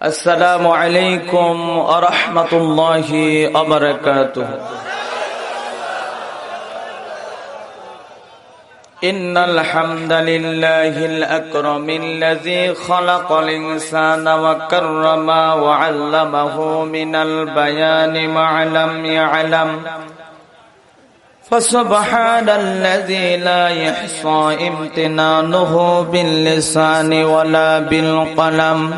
السلام عليكم ورحمة الله وبركاته. إن الحمد لله الأكرم الذي خلق الإنسان وكرم وعلمه من البيان ما لم يعلم. فسبحان الذي لا يحصى امتنانه باللسان ولا بالقلم.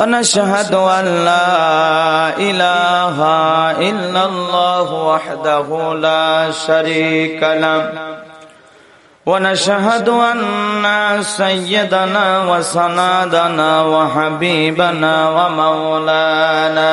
ونشهد أن لا إله إلا الله وحده لا شريك له. ونشهد أن سيدنا وسنادنا وحبيبنا ومولانا.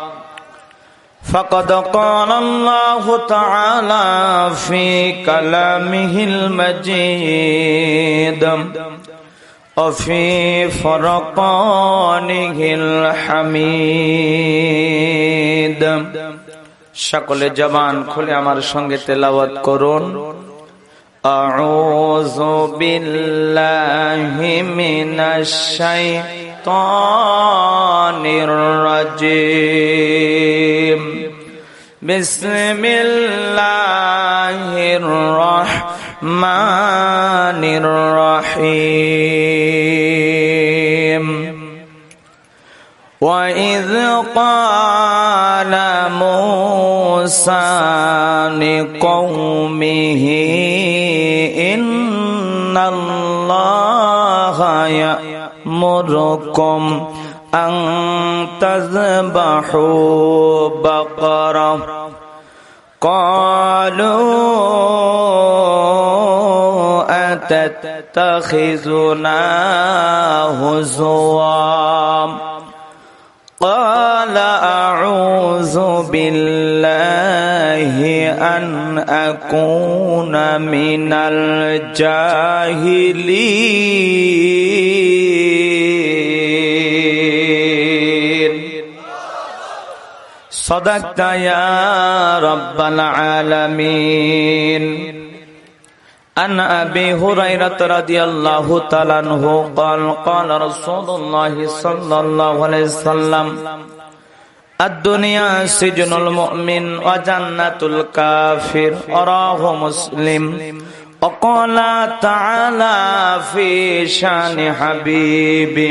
فقد قال الله تعالى في كلامه المجيد وفي فرقانه الحميد সকলে জবান খুলে আমার সঙ্গে তেলাওয়াত করুন أعوذ بالله من الشيطان الرجيم بسم الله الرحمن الرحيم. وإذ قال موسى لقومه إن الله يأمركم أن تذبحوا بقرة. قالوا أتتخذنا هزوا. قال أعوذ بالله أن أكون من الجاهلين. صدقت يا رب العالمين عن أبي هريرة رضي الله تعالى عنه قال قال رسول الله صلى الله عليه وسلم الدنيا سجن المؤمن وجنة الكافر أراه مسلم وقال تعالى في شان حبيبي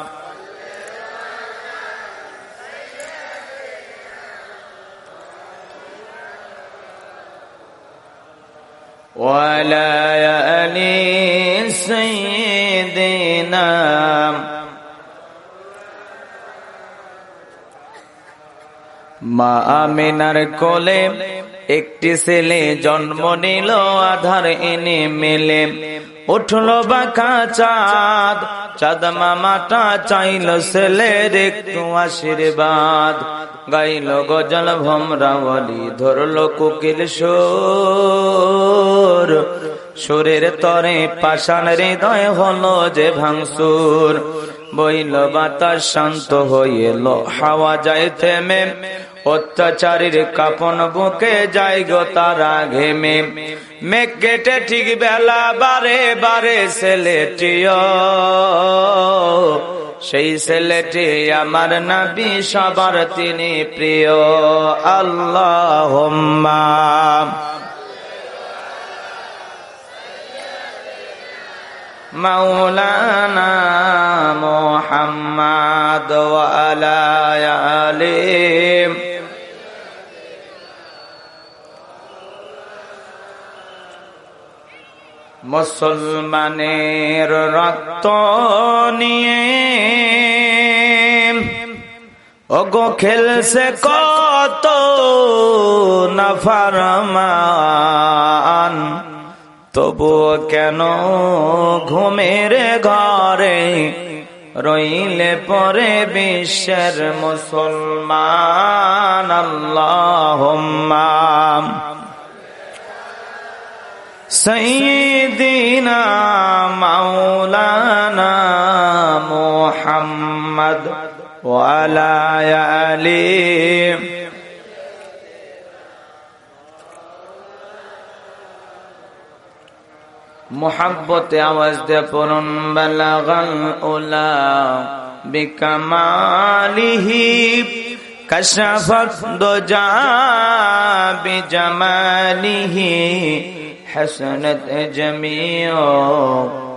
ولا يألي سيدنا মা আমিনার কোলে একটি ছেলে জন্ম নিল আধার এনে মেলে উঠল বাঁকা চাঁদ চাঁদ মামাটা চাইল ছেলের একটু আশীর্বাদ গাইল গজল ভমরাওয়ালি ধরল কুকিল সুর। সুরের তরে পাষাণ হৃদয় হলো যে ভাঙসুর বইল বাতাস শান্ত হয়ে হাওয়া যায় থেমে। অত্যাচারীর কাপন বুকে যাই গো তারা ঘেমে মেঘ কেটে ঠিক বেলা বারে বারে ছেলেটিও। সেই ছেলেটি আমার নাবি সবার তিনি প্রিয়। আল্লাহ মৌলানা মোহাম্মদ আলায় মুসলমানের রক্ত নিয়ে। ওগো খেলছে কত নাফারমান তবুও কেন ঘুমের ঘরে রইলে পরে বিশ্বের মুসলমান? আল্লাহ সঈদিনা মাওলানা মোহাম্মদ ওয়ালা আলী মোহাব্বতে আওয়াজ দে পড়ুন বালাগাল ওলা বিকামালিহি কশফত দোজা বিজমালিহি حسنت جميعا.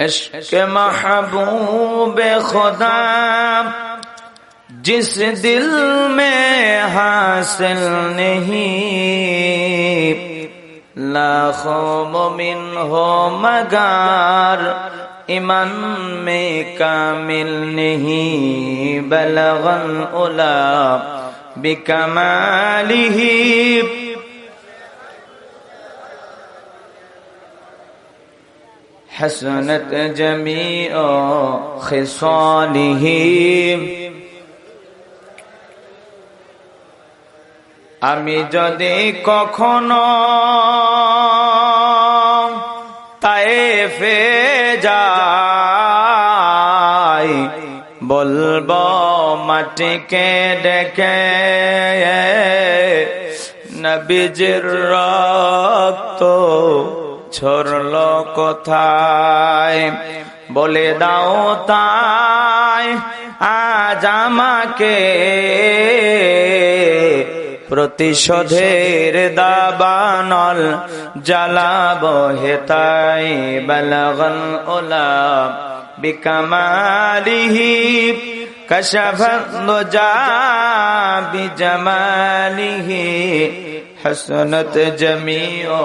عشق محبوب خدا جس دل میں حاصل نہیں لاکھوں مومن ہو مگار ایمان میں کامل نہیں بلغ اولاب بكماله حسنت جميع خصاله আমি যদি কখনো তায়েফে যাই বলব মাটিকে ডেকে নবীজির রক্ত ছড়ল কোথায়? বলে দাও তাই, আজ আমাকে প্রতিশোধের দাবানল জ্বালাব হেতাই বলগন ওলা বিকামালিহি বিজমালিহি হসনত জমিও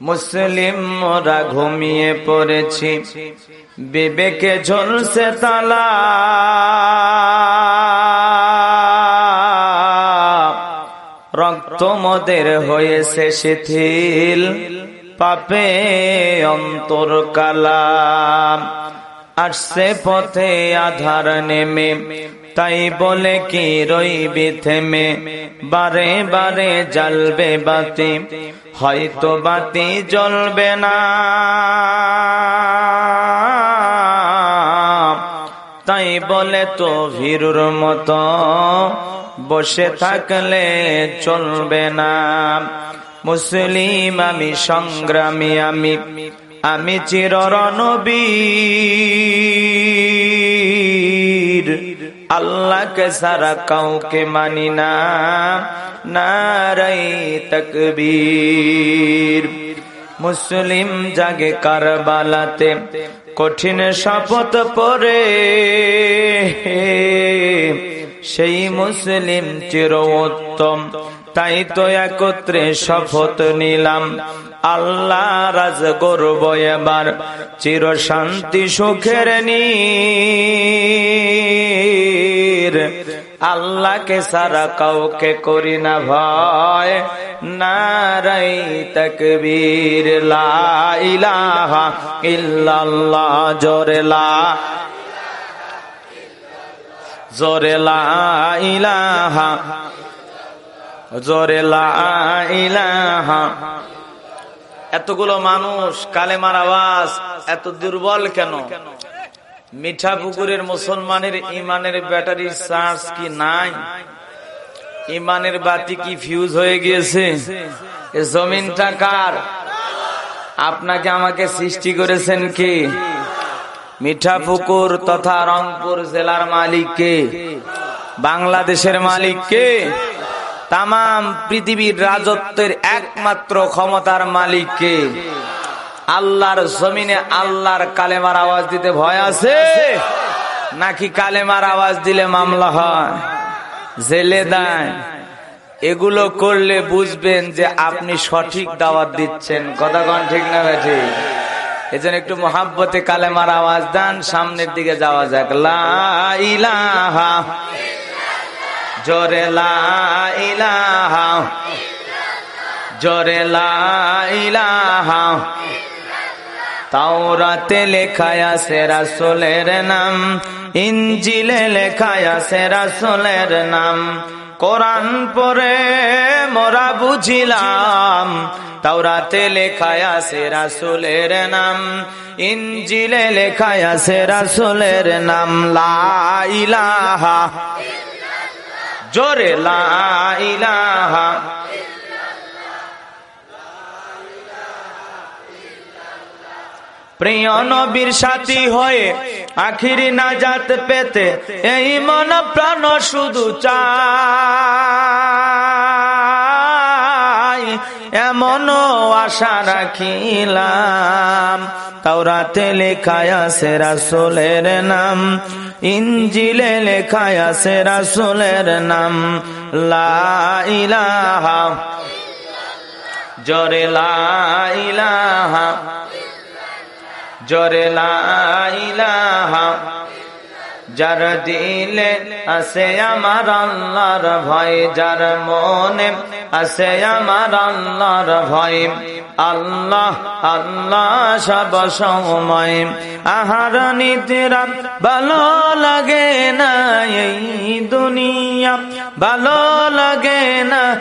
মুসলিম মোরা ঘুমিয়ে পড়েছি। বিবেকে ঝলসে তালা। রক্ত মদের হয়েছে শিথিল। পাপে অন্তর কালা আসছে পথে আধার নেমে, তাই বলে কি রইবি থেমে? বারে বারে জ্বলবে বাতি, হয়তো বাতি জ্বলবে না। তাই বলে তো ভীরুর মতো, বসে থাকলে চলবে না। মুসলিম, আমি সংগ্রামী, আমি আমি চিররণবীর। আল্লাহকে সারা কাউকে মানি না নারাই তকবীর। মুসলিম জাগে কারবালাতে কঠিন শপথ পরে, সেই মুসলিম চির উত্তম তাই তো একত্রে শপথ নিলাম। আল্লাহ রাজ গর্ব এবার। চির শান্তি, সুখের নীর। আল্লাহকে সারা কাউকে করি না ভয়। নারাই তকবীর ইলাহা ইল্লাল্লাহ, জোরে লা জোরে লা ইলাহা জোরে ইলাহা। এতগুলো মানুষ কালেমার আওয়াজ এত দুর্বল কেন? মিঠা পুকুরের মুসলমানের ইমানের ব্যাটারি চার্জ কি নাই? ইমানের বাতি কি ফিউজ হয়ে গিয়েছে? জমিনটা কার? আপনাকে আমাকে সৃষ্টি করেছেন কে? মিঠা পুকুর তথা রংপুর জেলার মালিক কে? বাংলাদেশের মালিক কে? তাম পৃথিবীর রাজত্বের একমাত্র ক্ষমতার মালিককে আল্লাহর জমিনে আল্লাহর কালেমার আওয়াজ দিতে ভয় আছে? নাকি কালেমার আওয়াজ দিলে মামলা হয়? জেলে দেয়। এগুলো করলে বুঝবেন যে আপনি সঠিক দাওয়াত দিচ্ছেন। কথা কন ঠিক না বেঠি এজন্য একটু মহাব্বতে কালেমার আওয়াজ দেন, সামনের দিকে যাওয়া যাক। লা ইলাহা জোরে লা ইলাহা, জোরে লা ইলাহা। তাওরাতে লেখায় আছে রাসূলের নাম ইঞ্জিলে লেখায় আছে রাসূলের নাম। কোরআন পরে মোরা বুঝিলাম, তাওরাতে লেখায় আছে রাসূলের নাম ইঞ্জিলে লেখায় আছে রাসূলের নাম। লা ইলাহা। জোরে লা ইলাহা প্রিয় নবীর সাথী হয়ে আখিরি নাজাত পেতে এই মন প্রাণ শুধু চাই। এমন আশা রাখিলাম। তাওরাতে লেখায় আছে রাসূলের নাম। ইনজিলে লেখায় আছে রাসূলের নাম, লা ইলাহা জোরে লা ইলাহা লাইলাহা যার দিলে আছে আমার আল্লাহর ভয়, যার মনে আছে আমার আল্লাহর ভয়। আল্লাহ আল্লাহ সব সময়। আহার নিদ্রা ভালো লাগে না এই দুনিয়া। ভালো লাগে না